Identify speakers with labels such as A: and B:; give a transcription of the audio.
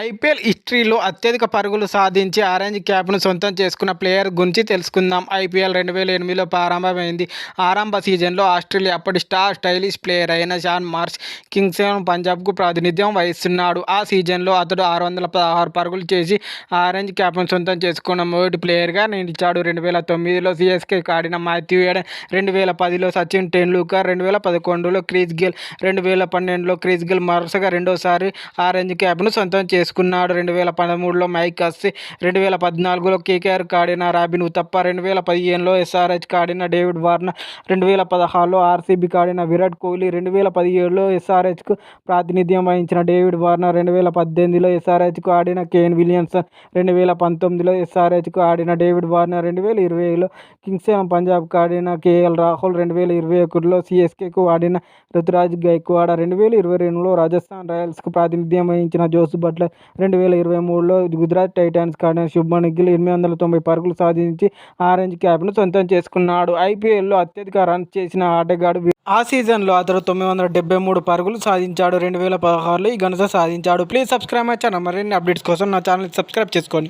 A: IPL హిస్టరీలో అత్యధిక పరుగులు సాధించి ఆరెంజ్ క్యాప్ను సొంతం చేసుకున్న ప్లేయర్ గురించి తెలుసుకుందాం. ఐపీఎల్ రెండు వేల ఎనిమిదిలో ప్రారంభమైంది. ఆరంభ సీజన్లో ఆస్ట్రేలియా అప్పటి స్టార్ స్టైలిష్ ప్లేయర్ అయిన షాన్ మార్ష్ కింగ్స్ ఎలెవన్ పంజాబ్కు ప్రాతినిధ్యం వహిస్తున్నాడు. ఆ సీజన్లో అతడు ఆరు వందల పదహారు పరుగులు చేసి ఆరెంజ్ క్యాప్ను సొంతం చేసుకున్న మొదటి ప్లేయర్గా నిలిచాడు. రెండు వేల తొమ్మిదిలో సిఎస్కే ఆడిన మాథ్యూ ఏడన్ రెండు వేల పదిలో సచిన్ టెండూల్కర్ రెండు వేల పదకొండులో క్రీజ్ గేల్ రెండు వేల పన్నెండులో క్రీజ్ గేల్ వరుసగా రెండోసారి ఆరెంజ్ క్యాప్ను సొంతం చేసుకున్నాడు రెండు వేల పదమూడులో మైక్ అస్సి రెండు వేల పద్నాలుగులో కేకేఆర్ కాడిన రాబిన్ ఉతప్ప రెండు వేల పదిహేనులో ఎస్ఆర్హెచ్ ఆడిన డేవిడ్ వార్నర్ రెండు వేల పదహారులో ఆర్సీబీ కాడిన విరాట్ కోహ్లీ రెండు వేల పదిహేడులో ఎస్ఆర్హెచ్కు ప్రాతినిధ్యం వహించిన డేవిడ్ వార్నర్ రెండు వేల పద్దెనిమిదిలో ఎస్ఆర్హెచ్కు ఆడిన కేన్ విలియమ్సన్ రెండు వేల పంతొమ్మిదిలో ఎస్ఆర్హెచ్కు ఆడిన డేవిడ్ వార్నర్ రెండు వేల ఇరవైలో కింగ్స్ ఎలెవన్ పంజాబ్కు ఆడిన కేఎల్ రాహుల్ రెండు వేల ఇరవై ఒకటిలో సిఎస్కేకు ఆడిన రుతురాజ్ గైక్వాడ రెండు వేల ఇరవై రెండులో రాజస్థాన్ రాయల్స్కు ప్రాతినిధ్యం వహించిన జోస్ బట్లర్ రెండు వేల ఇరవై మూడులో గుజరాత్ టైటాన్స్ కాడిన శుభ్మన్ గిల్ ఎనిమిది వందల తొంభై పరుగులు సాధించి ఆరెంజ్ క్యాప్ను సొంతం చేసుకున్నాడు. ఐపీఎల్లో అత్యధిక రన్స్ చేసిన ఆటగాడు ఆ సీజన్లో అతడు తొమ్మిది వందల డెబ్బై మూడు పరుగులు సాధించాడు. రెండు వేల పదహారులో ఈ ఘనత సాధించాడు. Please subscribe my channel. మరిన్ని అప్డేట్స్ కోసం నా ఛానల్ సబ్స్క్రైబ్ చేసుకోండి